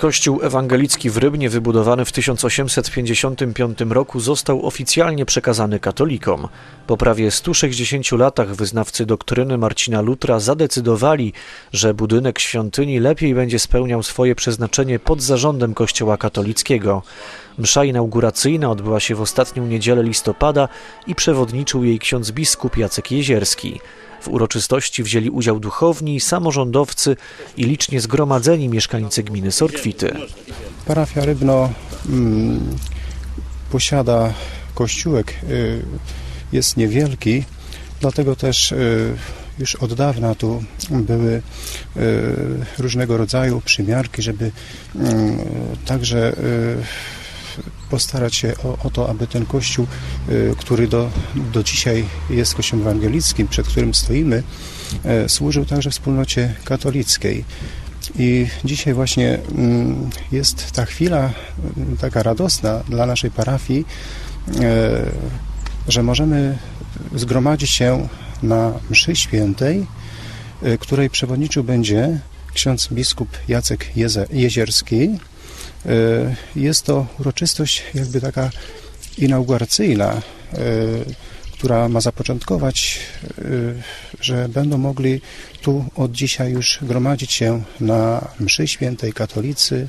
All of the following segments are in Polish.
Kościół ewangelicki w Rybnie, wybudowany w 1855 roku, został oficjalnie przekazany katolikom. Po prawie 160 latach wyznawcy doktryny Marcina Lutra zadecydowali, że budynek świątyni lepiej będzie spełniał swoje przeznaczenie pod zarządem Kościoła katolickiego. Msza inauguracyjna odbyła się w ostatnią niedzielę listopada i przewodniczył jej ksiądz biskup Jacek Jezierski. W uroczystości wzięli udział duchowni, samorządowcy i licznie zgromadzeni mieszkańcy gminy Sorkwity. Parafia Rybno mm, posiada kościółek, y, jest niewielki, dlatego też y, już od dawna tu były y, różnego rodzaju przymiarki, żeby mm, także postarać się o, o to, aby ten kościół, y, który do, do dzisiaj jest kościołem ewangelickim, przed którym stoimy, y, służył także wspólnocie katolickiej. I dzisiaj właśnie mm, jest ta chwila mm, taka radosna dla naszej parafii, że możemy zgromadzić się na mszy świętej, której przewodniczył będzie ksiądz biskup Jacek Jezierski. E, Jest to uroczystość jakby taka inauguracyjna, e, która ma zapoczątkować, e, że będą mogli tu od dzisiaj już gromadzić się na mszy świętej katolicy,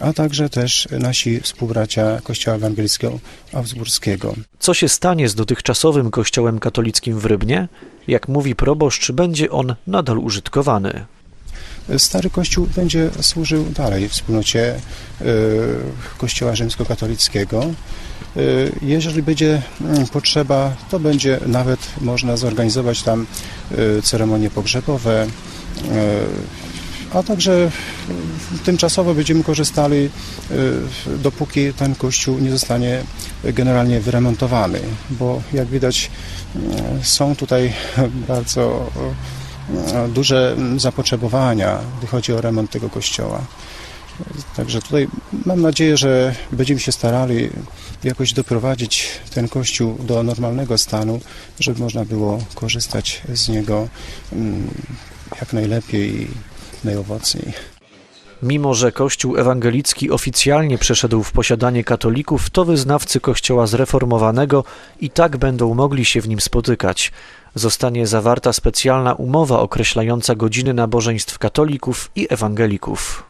a także też nasi współbracia Kościoła Ewangelickiego Augsburskiego. Co się stanie z dotychczasowym kościołem katolickim w Rybnie? Jak mówi proboszcz, będzie on nadal użytkowany. Stary Kościół będzie służył dalej wspólnocie e, Kościoła Rzymskokatolickiego. E, Jeżeli będzie mm, potrzeba, to będzie nawet można zorganizować tam e, ceremonie pogrzebowe, a także tymczasowo będziemy korzystali, dopóki ten kościół nie zostanie generalnie wyremontowany, bo jak widać mm, są tutaj bardzo duże zapotrzebowania, gdy chodzi o remont tego kościoła. Także tutaj mam nadzieję, że będziemy się starali jakoś doprowadzić ten kościół do normalnego stanu, żeby można było korzystać z niego mm, jak najlepiej i najowocniej. Mimo, że Kościół ewangelicki oficjalnie przeszedł w posiadanie katolików, to wyznawcy Kościoła zreformowanego i tak będą mogli się w nim spotykać. Zostanie zawarta specjalna umowa określająca godziny nabożeństw katolików i ewangelików.